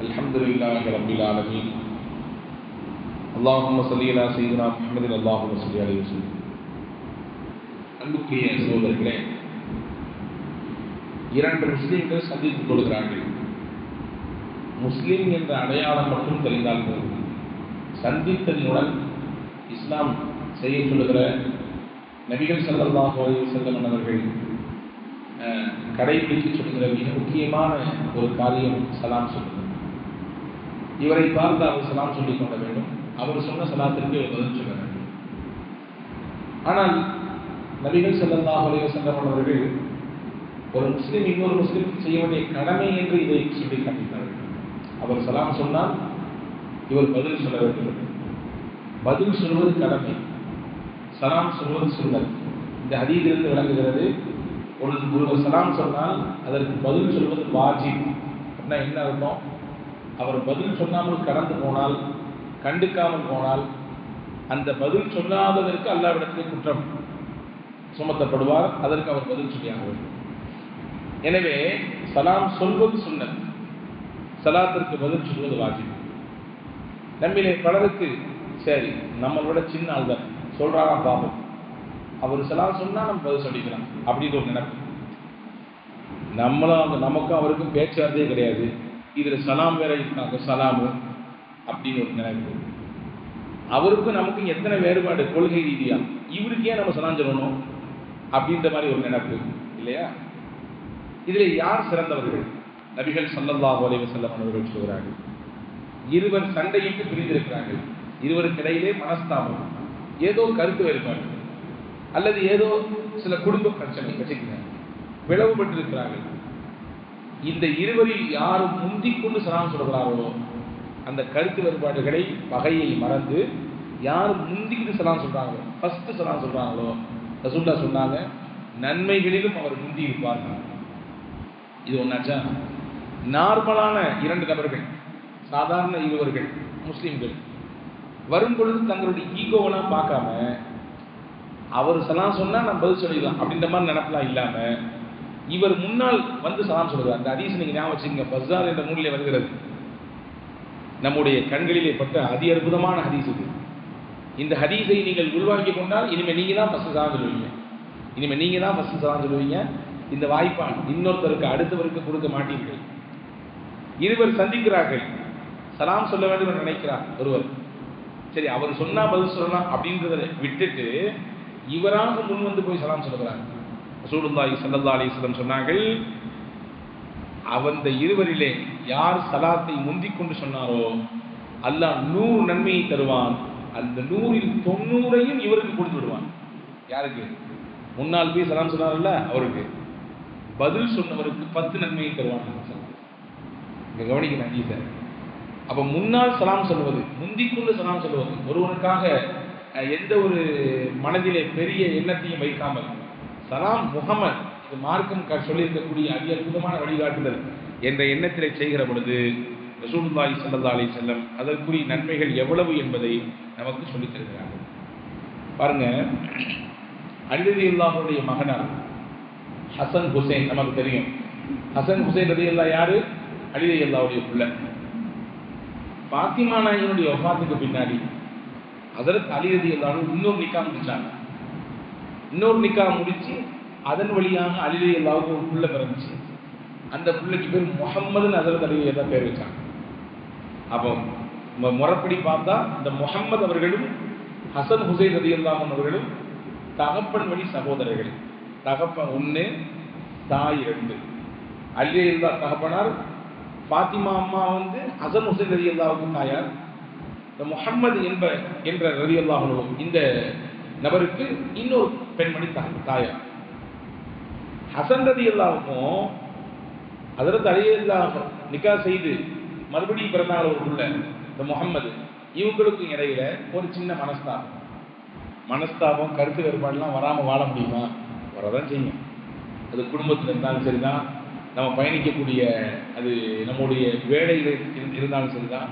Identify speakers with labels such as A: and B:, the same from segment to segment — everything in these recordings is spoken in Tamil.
A: الحمد لله رب العالمين اللهم صل على سيدنا محمد اللهم صل عليه وسلم அன்புக்குரிய சகோதரர்களே இரண்டு முஸ்லிம்கள் சந்தித்துக் கொள்கிறார்கள் முஸ்லிம் என்ற அடையாளம் மட்டும் தெரிந்தால் போதும் சந்தித்ததினுடன் இஸ்லாம் செய்ய சொல்லுகிற நபிகள் ஸல்லல்லாஹு அலைஹி வஸல்லம் அவர்கள் அஹ், கடைபிடித்து சொல்லுகிற மிக முக்கியமான ஒரு காரியம் சலாம் சொல்லுங்கள் இவரை பார்த்து அவர் சலாம் சொல்லிக் கொள்ள வேண்டும். அவர் சொன்ன சலாத்திற்கு இவர் பதில் சொல்ல வேண்டும். ஆனால் நபிகள் ஸல்லல்லாஹு அலைஹி வஸல்லம் அவர்கள் ஒரு முஸ்லீம் இன்னொரு முஸ்லீம் செய்ய வேண்டிய கடமை என்று இதை சொல்லி காட்டினார்கள். அவர் சலாம் சொன்னால் இவர் பதில் சொல்ல வேண்டும். பதில் சொல்வது கடமை. சலாம் சொல்வது சுன்னத் இந்த ஹதீதிலிருந்து விளங்குகிறது ஒரு ஒருவர் சலாம் சொன்னால் அதற்கு பதில் சொல்வது வாஜிப். அப்படின்னா என்ன அர்த்தம்? அவர் பதில் சொல்லாமல் கடந்து போனால் கண்டுக்காமல் போனால் அந்த பதில் சொல்லாததற்கு அல்லாவிடத்திலே குற்றம் சுமத்தப்படுவார். அதற்கு அவர் பதில் சொல்லியாக வேண்டும். எனவே சலாம் சொல்வது சுண்ணத். சலாத்திற்கு பதில் சொல்வது வாஜிப். நம்மிலே பலருக்கு சரி நம்மளோட சின்ன ஆள் தான் சொல்கிறாரா பாபம் அவர் சலாம் சொன்னால் நம்ம பதில் சொல்லிக்கலாம். அப்படின்னு ஒரு நினைப்பு. நம்மளும் அவங்க நமக்கும் அவருக்கும் பேச்சுவார்த்தையே கிடையாது. இதுல சலாம் வேற இருக்காங்க சலாமு அப்படின்னு ஒரு நினைப்பு. அவருக்கும் நமக்கும் எத்தனை வேறுபாடு? கொள்கை ரீதியா. இவருக்கே நம்ம சலாம் சொல்லணும்? அப்படின்ற மாதிரி ஒரு நினைப்பு இல்லையா? இதுல யார் சிறந்தவர்கள்? நபிகள் ஸல்லல்லாஹு அலைஹி வஸல்லம் அவர்கள் சொல்கிறார்கள் இருவர் சண்டையிட்டு பிரிந்திருக்கிறார்கள். இருவருக்கு இடையிலே மனஸ்தாபம் ஏதோ கருத்து வேறுபாடு அல்லது ஏதோ சில குடும்ப பிரச்சனை வச்சுக்கிறேன் பிளவுபட்டிருக்கிறார்கள். இந்த இருவரில் யார் முந்திக் கொண்டு சலாம் சொல்கிறார்களோ அந்த கருத்து வேறுபாடுகளை பகையை மறந்து யார் முந்திக்கிட்டு சலாம் சொல்கிறாங்களோ ஃபஸ்ட்டு சலாம் சொல்கிறாங்களோ ரசூல்லா சொன்னாங்க நன்மைகளிலும் அவர் முந்தி இருப்பார்கள். இது ஒன்றாச்சா நார்மலான இரண்டு நபர்கள் சாதாரண இருவர்கள் முஸ்லீம்கள் வரும் பொழுது தங்களுடைய ஈகோவெல்லாம் பார்க்காம அவர் சலாம் சொன்னால் நம்ம பதில் சொல்லிடலாம் அப்படின்ற மாதிரி நினப்பெல்லாம் இல்லாமல் இவர் முன்னால் வந்து சலாம் சொல்றார். அந்த ஹதீஸ் நீங்க ஞாபகம் வச்சுங்க பஸ்ஸார் என்ற நூலிலே வருகிறது. நம்முடைய கண்களிலே பட்ட அதி அற்புதமான ஹதீஸ் இது. இந்த ஹதீஸை நீங்கள் உள்வாங்கிக் கொண்டால் இனிமே நீங்க தான் ஃபர்ஸ்ட் சலாம் சொல்லுவீங்க. இனிமே நீங்க தான் ஃபர்ஸ்ட் சலாம் சொல்லுவீங்க. இந்த வாய்ப்பான் இன்னொருத்தருக்கு அடுத்தவருக்கு கொடுக்க மாட்டீர்கள். இருவர் சந்திக்கிறார்கள். சலாம் சொல்ல வேண்டும் என்று நினைக்கிறார் ஒருவர். சரி அவர் சொன்னா பதில் சொல்லலாம் அப்படின்றத விட்டுட்டு இவராக முன் வந்து போய் சலாம் சொல்லுகிறாங்க ரசூலுல்லாஹி ஸல்லல்லாஹு அலிஸ்லம் சொன்னார்கள் அவந்த இருவரிலே யார் சலாத்தை முந்திக் கொண்டு சொன்னாரோ அல்லாஹ் நூறு நன்மையை தருவான். அந்த நூறில் தொண்ணூறையும் இவருக்கு கொடுத்து விடுவான். யாருக்கு? முன்னால் போய் சலாம் சொன்னார்ல அவருக்கு. பதில் சொன்னவருக்கு பத்து நன்மையை தருவான் இங்க கவனிக்கணும் ஹதீஸை. அப்ப முன்னால் சலாம் சொல்வது முந்திக்கொண்டு சலாம் சொல்வது ஒருவனுக்காக அஹ், எந்த ஒரு மனதிலே பெரிய எண்ணத்தையும் வைக்காமல் சலாம் முகமது. இது மார்க்கம் சொல்லியிருக்கக்கூடிய அதி அற்புதமான வழிகாட்டுதல் என்ற எண்ணத்திலே செய்கிற பொழுது ரசூலுல்லாஹி சல்லா அலி செல்லம் அதற்குரிய நன்மைகள் எவ்வளவு என்பதை நமக்கு சொல்லித் பாருங்க அலிரதி அல்லாஹுடைய மகனார் ஹசன் ஹுசைன் நமக்கு தெரியும். ஹசன் ஹுசைன் ரதி அல்லா யாரு? அலிரதி அல்லாவுடைய பிள்ளை. பாத்திமா நாயனுடைய ஒஃபாத்துக்கு பின்னாடி அதற்கு அலிரதி அல்லாவும் இன்னும் நிக்கா முடிச்சாங்க இன்னொரு நிக்கா முடிச்சு அதன் வழியாக அலிலே அல்லாவுக்கு ஒரு புள்ள பிறந்துச்சு. அந்த பிள்ளைக்கு பேர் முகம்மது நசரத் அலிலே தான் பேர் வச்சாங்க. அப்போ முறப்படி முறைப்படி பார்த்தா இந்த முகம்மது அவர்களும் ஹசன் ஹுசைன் ரதி அல்லாமன் அவர்களும் தகப்பன் வழி சகோதரர்கள். தகப்பன் ஒன்று தாய் ரெண்டு. அலி அல்லா தகப்பனார் ஃபாத்திமா அம்மா வந்து ஹசன் ஹுசைன் ரதி அல்லாவுக்கும் தாயார். இந்த முகம்மது என்ப என்ற ரதி அல்லாஹனும் இந்த நபருக்கு இன்னொரு பெண்மணி தா- தாயார். ஹசன் ரதி எல்லாருக்கும் அதில் தலையே இல்லாமல் நிக்கா செய்து மறுபடியும் பிறந்தாள் ஒரு இந்த முகம்மது. இவங்களுக்கும் இடையில ஒரு சின்ன மனஸ்தாபம். மனஸ்தாபம் கருத்து வேறுபாடுலாம் வராமல் வாழ முடியுமா? வரதான் செய்யும். அது குடும்பத்தில் இருந்தாலும் சரிதான். நம்ம பயணிக்கக்கூடிய அது நம்முடைய வேலையில் இரு- இருந்தாலும் சரிதான்.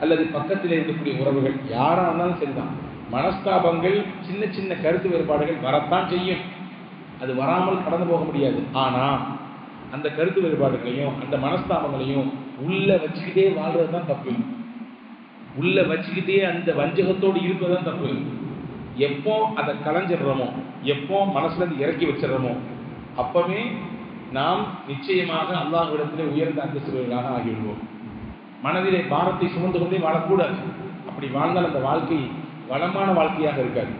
A: அல்லது பக்கத்தில் இருக்கக்கூடிய உறவுகள் யாராக இருந்தாலும் சரிதான். மனஸ்தாபங்கள் சின்ன சின்ன கருத்து வேறுபாடுகள் வரத்தான் செய்யும். அது வராமல் கடந்து போக முடியாது. ஆனால் அந்த கருத்து வேறுபாடுகளையும் அந்த மனஸ்தாபங்களையும் உள்ள வச்சுக்கிட்டே வாழ்றது தான் தப்பு. உள்ள வச்சுக்கிட்டே அந்த வஞ்சகத்தோடு இருப்பது தான் தப்பு. எப்போ அதை கலைஞ்சிடுறோமோ எப்போ மனசுல இருந்து இறக்கி வச்சிடுறோமோ அப்பவே நாம் நிச்சயமாக அல்லாஹ்விடத்திலே உயர்ந்த அந்தஸ்துகளாக ஆகிவிடுவோம். மனதிலே பாரத்தை சுமந்து கொண்டே வாழக்கூடாது. அப்படி வாழ்ந்தால் அந்த வாழ்க்கை வளமான வாழ்க்கையாக இருக்காது.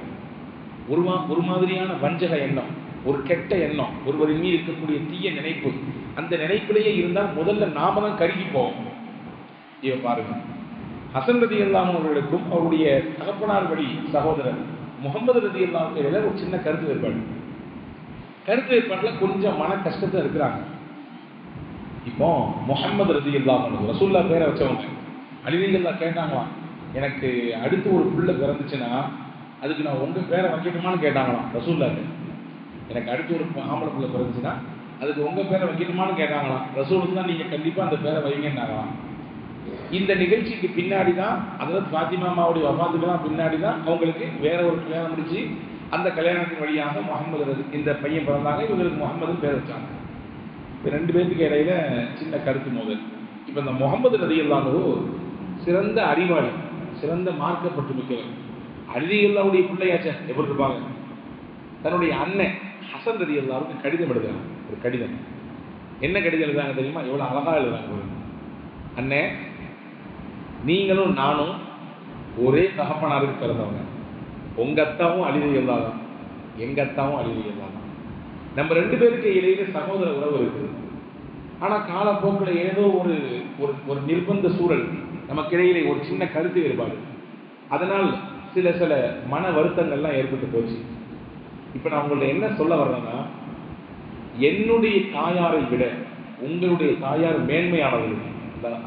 A: ஒரு ஒரு மாதிரியான வஞ்சக எண்ணம் ஒரு கெட்ட எண்ணம் ஒருவரின் மீது இருக்கக்கூடிய தீய நினைப்பு அந்த நினைப்பிலேயே இருந்தால் முதல்ல நாம தான் கருகி போவோம். இவ பாருங்க. ஹசன் ரதி அவர்களுக்கும் அவருடைய தகப்பனார் வழி சகோதரர் முகமது ரதி இல்லாமல் ஒரு சின்ன கருத்து வேறுபாடு. கருத்து வேறுபாட்டில் கொஞ்சம் மன கஷ்டத்தில் இருக்கிறாங்க. இப்போ முகமது ரதி இல்லாமல் ரசூல்லா பேரை வச்சவங்க அலிதிகள்லா கேட்டாங்களாம் எனக்கு அடுத்து ஒரு பிள்ளை பிறந்துச்சுன்னா அதுக்கு நான் உங்கள் பேரை வைக்கணுமான்னு கேட்டாங்களாம் ரசூல்லாக்கு. எனக்கு அடுத்து ஒரு ஆம்பளை பிள்ளை பிறந்துச்சுன்னா அதுக்கு உங்கள் பேரை வைக்கணுமான்னு கேட்டாங்களாம். ரசூலுக்கு தான் நீங்கள் கண்டிப்பாக அந்த பேரை வைங்கன்னாங்களாம். இந்த நிகழ்ச்சிக்கு பின்னாடி தான் அதாவது பாத்திமாமாவுடைய வபாத்துக்கெல்லாம் பின்னாடி தான் அவங்களுக்கு வேற ஒரு கல்யாணம் முடிச்சு அந்த கல்யாணத்தின் வழியாக முகமது இந்த பையன் பிறந்தாங்க இவங்களுக்கு முகமது பேர் வச்சாங்க. இப்போ ரெண்டு பேர்த்துக்கு இடையில சின்ன கருத்து மோதல். இப்போ இந்த முகமது ரதி சிறந்த அறிவாளி. சிறந்த மார்க்கப்பட்டு மிக்கவர் அலியுல்லாவுடைய பிள்ளையாச்சே எப்படி இருப்பாங்க? தன்னுடைய அண்ணன் ஹசன் ரதி அல்லாவுக்கு கடிதம் எழுதுறாங்க ஒரு கடிதம். என்ன கடிதம் எழுதுறாங்க தெரியுமா? எவ்வளோ அழகாக எழுதுறாங்க அண்ணே நீங்களும் நானும் ஒரே தகப்பனாருக்கு பிறந்தவங்க. உங்க அத்தாவும் அழிவு இல்லாதான் எங்கள் அத்தாவும் அழிவு இல்லாதான் நம்ம ரெண்டு பேருக்கு இடையில சகோதர உறவு இருக்குது. ஆனால் காலப்போக்கில் ஏதோ ஒரு ஒரு ஒரு நிர்பந்த சூழல். நமக்கிடையிலே ஒரு சின்ன கருத்து வேறுபாடு. அதனால் சில சில மன வருத்தங்கள்லாம் ஏற்பட்டு போச்சு. இப்போ நான் உங்கள்ட்ட என்ன சொல்ல வர்றேன்னா என்னுடைய தாயாரை விட உங்களுடைய தாயார் மேன்மையானவர்கள்.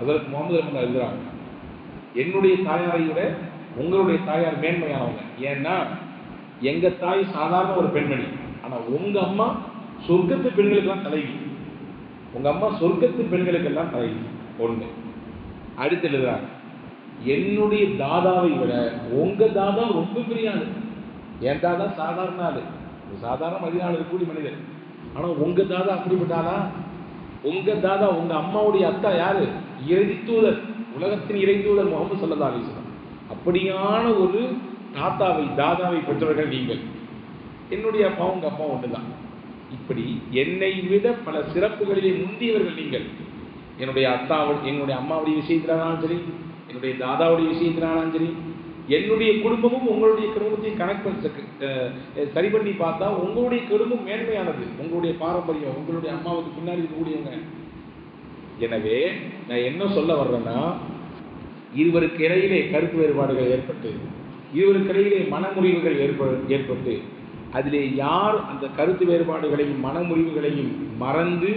A: அதற்கு முகமது ரஹ்மான் எழுதுறாங்க. என்னுடைய தாயாரை விட உங்களுடைய தாயார் மேன்மையானவங்க. ஏன்னா எங்க தாய் சாதாரண ஒரு பெண்மணி. ஆனா உங்க அம்மா சொர்க்கத்து பெண்களுக்கெல்லாம் தலைவி. உங்க அம்மா சொர்க்கத்து பெண்களுக்கெல்லாம் தலைவி. ஒன்று அடுத்து எழுதுறாங்க என்னுடைய தாதாவை விட உங்க தாதா ரொம்ப பெரிய ஆளு. என் தாதா சாதாரண ஆளு. சாதாரண மதினாள் இருக்கக்கூடிய மனிதர் ஆனா உங்க தாதா அப்படிப்பட்ட ஆளா உங்க தாதா உங்க அம்மாவுடைய அத்தா யாரு? இறுதி தூதர் உலகத்தின் இறை தூதர் முகமது சல்லா அலிஸ்லாம் அப்படியான ஒரு தாத்தாவை தாதாவை பெற்றவர்கள் நீங்கள். என்னுடைய அப்பா உங்க அப்பா ஒன்றுதான் இப்படி என்னை விட பல சிறப்புகளிலே முந்தியவர்கள் நீங்கள். என்னுடைய அத்தாவோட என்னுடைய அம்மாவுடைய விஷயத்திலானாலும் சரி என்னுடைய தாதாவுடைய விஷயத்திலானாலும் சரி என்னுடைய குடும்பமும் உங்களுடைய குடும்பத்தையும் கனெக்ட் சரி பண்ணி பார்த்தா உங்களுடைய குடும்பம் மேன்மையானது. உங்களுடைய பாரம்பரியம் உங்களுடைய அம்மாவுக்கு பின்னாடி இருக்கக்கூடியவங்க. எனவே நான் என்ன சொல்ல வர்றேன்னா இருவருக்கு இடையிலே கருத்து வேறுபாடுகள் ஏற்பட்டு இருவருக்கு இடையிலே மனமுறிவுகள் ஏற்ப ஏற்பட்டு அதிலே யார் அந்த கருத்து வேறுபாடுகளையும் மனமுறிவுகளையும் மறந்து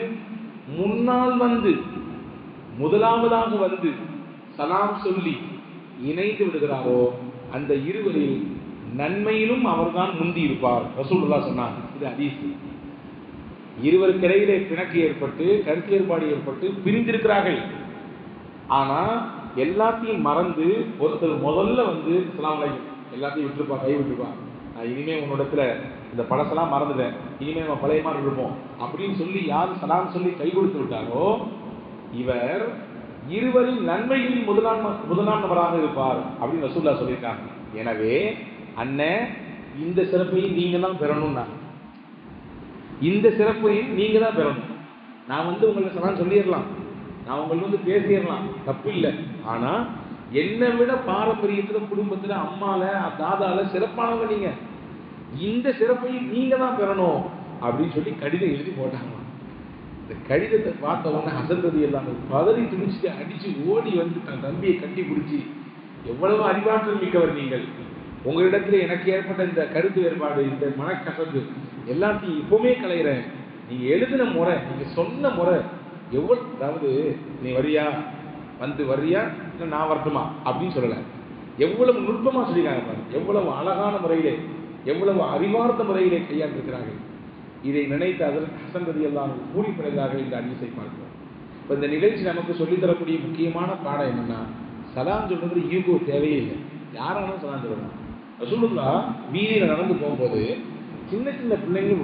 A: முன்னால் வந்து முதலாவதாக வந்து சலாம் சொல்லி இணைந்து விடுகிறாரோ அந்த இருவரில் நன்மையிலும் அவர்தான் முந்தி இருப்பார். ரசூலுல்லா சொன்னார் இது ஹதீஸ். இருவருக்கிடையிலே பிணக்கு ஏற்பட்டு கருத்து வேறுபாடு ஏற்பட்டு பிரிந்திருக்கிறார்கள். ஆனா எல்லாத்தையும் மறந்து ஒருத்தர் முதல்ல வந்து இஸ்லாம் எல்லாத்தையும் விட்டுருப்பா கை விட்டுருப்பா நான் இனிமே உன்னிடத்துல இந்த பழசெல்லாம் மறந்துட்டேன். இனிமே நம்ம பழைய மாதிரி இருப்போம். அப்படின்னு சொல்லி யார் சலாம் சொல்லி கை கொடுத்து விட்டாரோ இவர் இருவரின் நன்மைகளில் முதலாம் முதலாம் நபராக இருப்பார் அப்படின்னு ரசூல்லா சொல்லியிருக்காங்க. எனவே அண்ணன் இந்த சிறப்பையும் நீங்க தான் பெறணும்னா. இந்த சிறப்பையும் நீங்க தான் பெறணும். நான் வந்து உங்களுக்கு சலாம் சொல்லிடலாம். நான் உங்களுக்கு வந்து பேசிடலாம். தப்பு இல்லை. ஆனா என்னை விட பாரம்பரியத்துல குடும்பத்துல அம்மால தாதால சிறப்பானவங்க நீங்க. இந்த சிறப்பையும் நீங்க தான் பெறணும் அப்படின்னு சொல்லி கடிதம் எழுதி போட்டாங்க இந்த கடிதத்தை பார்த்த உடனே அசந்தது எல்லாம் பதறி துணிச்சுட்டு அடிச்சு ஓடி வந்து தன் தம்பியை கட்டி பிடிச்சி எவ்வளவு அறிவாற்றல் மிக்கவர் நீங்கள். உங்களிடத்துல எனக்கு ஏற்பட்ட இந்த கருத்து வேறுபாடு இந்த மனக்கசப்பு எல்லாத்தையும் இப்பவுமே கலையிறேன் நீங்க எழுதின முறை நீங்க சொன்ன முறை எவ்வளவு அதாவது நீ வரியா? வந்து வர்றியா இல்லை நான் வரட்டுமா? அப்படின்னு சொல்லல. எவ்வளவு நுட்பமா சொல்லியிருக்காங்க பாருங்க. எவ்வளவு அழகான முறையிலே எவ்வளவு அறிவார்ந்த முறையிலே கையாண்டிருக்கிறார்கள். இதை நினைத்து அதற்கு ஹசன் ரதி எல்லாம் கூலி இந்த அடிசை பார்க்கிறோம். இப்போ இந்த நிகழ்ச்சி நமக்கு சொல்லித்தரக்கூடிய முக்கியமான பாடம் என்னன்னா சலாம் சொல்றது ஈகோ தேவையே இல்லை. யாராலும் சலாம் சொல்லலாம். ரசூலுல்லா வீதியில் நடந்து போகும்போது சின்ன சின்ன பிள்ளைங்க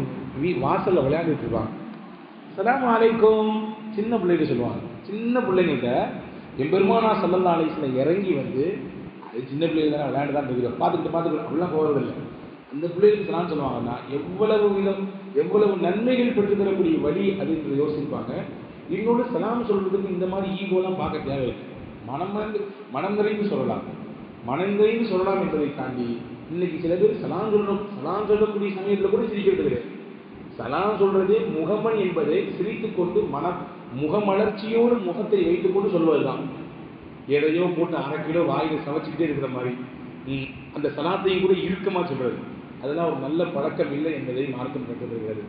A: வீ வாசலில் விளையாண்டுட்டு இருப்பாங்க. சலாம் அலைக்கும் சின்ன பிள்ளைங்க சொல்லுவாங்க.
B: சின்ன பிள்ளைங்கள்ட்ட எம்பெருமானா சல்லல்லா அலைஸில் இறங்கி வந்து அது சின்ன பிள்ளைங்க தானே விளையாண்டு தான் இருக்கிறோம் பார்த்துக்கிட்டு பார்த்துக்கிட்டு அப்படிலாம் போகிறதில்லை இந்த பிள்ளைகளுக்கு சலாம் சொல்லுவாங்கன்னா எவ்வளவு விதம் எவ்வளவு நன்மைகள் பெற்று தரக்கூடிய வழி அப்படின்றத யோசிப்பாங்க. இன்னொன்று சலாம் சொல்றதுக்கு இந்த மாதிரி ஈகோலாம் பார்க்க தேவையில்லை. மனம் நிறைந்து மனம் நிறைந்து சொல்லலாம். மனம் நிறைந்து சொல்லலாம் என்பதை தாண்டி இன்னைக்கு சில பேர் சலாம் சொல்லணும் சலாம் சொல்லக்கூடிய சமயத்தில் கூட சிரிக்கிறது கிடையாது. சலாம் சொல்றதே முகமன் என்பதை சிரித்து கொண்டு மன முகமலர்ச்சியோடு முகத்தை வைத்துக்கொண்டு சொல்வதுதான். எதையோ போட்டு அரை கிலோ வாயில் சமைச்சுக்கிட்டே இருக்கிற மாதிரி. அந்த சலாத்தையும் கூட இறுக்கமாக சொல்றது. அதெல்லாம் ஒரு நல்ல பழக்கம் இல்லை என்பதை மார்க்கம் கற்றுத்தருகிறது.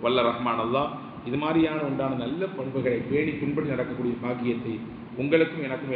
B: வல்ல ரஹ்மான் அல்லா இது மாதிரியான உண்டான நல்ல பண்புகளை பேணி பின்பற்றி நடக்கக்கூடிய பாக்கியத்தை உங்களுக்கும் எனக்கும்